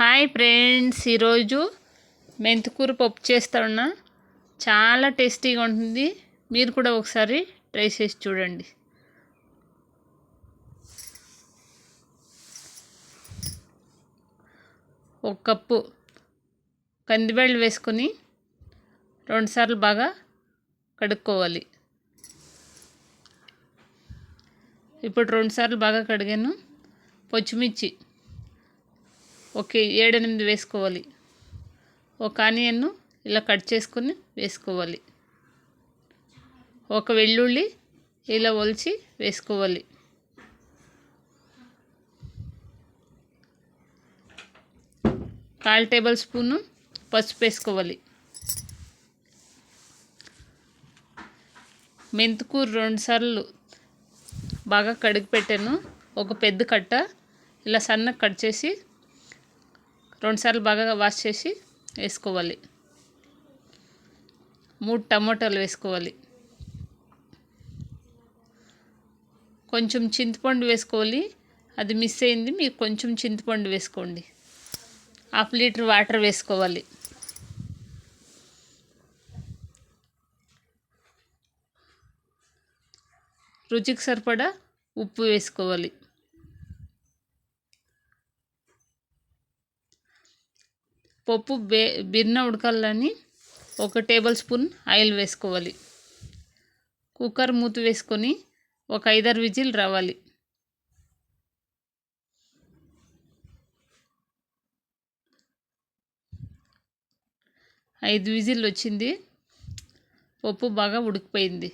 Hi friends ఈరోజు మెంతికూర పప్పు చేస్తాడున్నా చాలా టేస్టీగా ఉంటుంది. మీరు కూడా ఒకసారి ట్రై చేసి చూడండి. ఒక కప్పు కందిబెళ్ళు వేసుకొని రెండుసార్లు బాగా కడుక్కోవాలి. ఇప్పుడు రెండుసార్లు బాగా కడిగాను. పచ్చిమిర్చి ఒక ఏడెనిమిది వేసుకోవాలి. ఒక ఆనియన్ను ఇలా కట్ చేసుకొని వేసుకోవాలి. ఒక వెల్లుల్లి ఇలా ఒలిచి వేసుకోవాలి. కాల్ టేబుల్ స్పూను పసుపు వేసుకోవాలి. మెంతుకూర రెండుసార్లు బాగా కడిగి పెట్టాను. ఒక పెద్ద కట్ట ఇలా సన్నగా కట్ చేసి రెండుసార్లు బాగా వాష్ చేసి వేసుకోవాలి. మూడు టమోటాలు వేసుకోవాలి. కొంచెం చింతపండు వేసుకోవాలి. అది మిస్ అయింది. మీరు కొంచెం చింతపండు వేసుకోండి. హాఫ్ లీటర్ వాటర్ వేసుకోవాలి. రుచికి సరిపడా ఉప్పు వేసుకోవాలి. పప్పు బే బిర్న ఉడకాలని ఒక టేబుల్ స్పూన్ ఆయిల్ వేసుకోవాలి. కుక్కర్ మూత వేసుకొని ఒక ఐదారు విజిల్ రావాలి. ఐదు విజిల్ వచ్చింది. పప్పు బాగా ఉడికిపోయింది.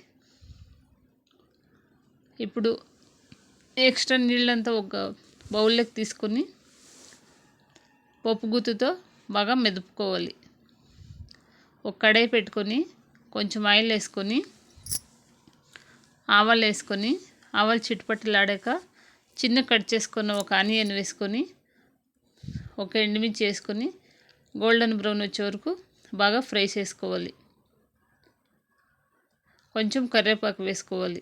ఇప్పుడు ఎక్స్ట్రా నీళ్ళంతా ఒక బౌల్లోకి తీసుకొని పప్పు గుత్తుతో బాగా మెదుపుకోవాలి. ఒక పెట్టుకొని కొంచెం ఆయిల్ వేసుకొని ఆవాలు వేసుకొని ఆవాలు చిట్టుపట్టలాడాక చిన్న కట్ చేసుకున్న ఒక ఆనియన్ వేసుకొని ఒక ఎండుమిర్చి వేసుకొని గోల్డెన్ బ్రౌన్ వచ్చే వరకు బాగా ఫ్రై చేసుకోవాలి. కొంచెం కరివేపాకు వేసుకోవాలి.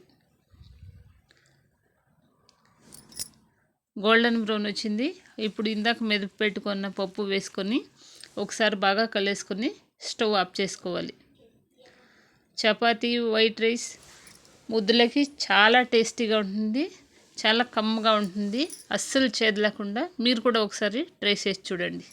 గోల్డెన్ బ్రౌన్ వచ్చింది. ఇప్పుడు ఇందాక మెదుపు పెట్టుకున్న పప్పు వేసుకొని ఒకసారి బాగా కలిసుకొని స్టవ్ ఆఫ్ చేసుకోవాలి. చపాతీ వైట్ రైస్ ముద్దులకి చాలా టేస్టీగా ఉంటుంది చాలా కమ్మగా ఉంటుంది. అస్సలు చేదు లేకుండా మీరు కూడా ఒకసారి ట్రై చేసి చూడండి.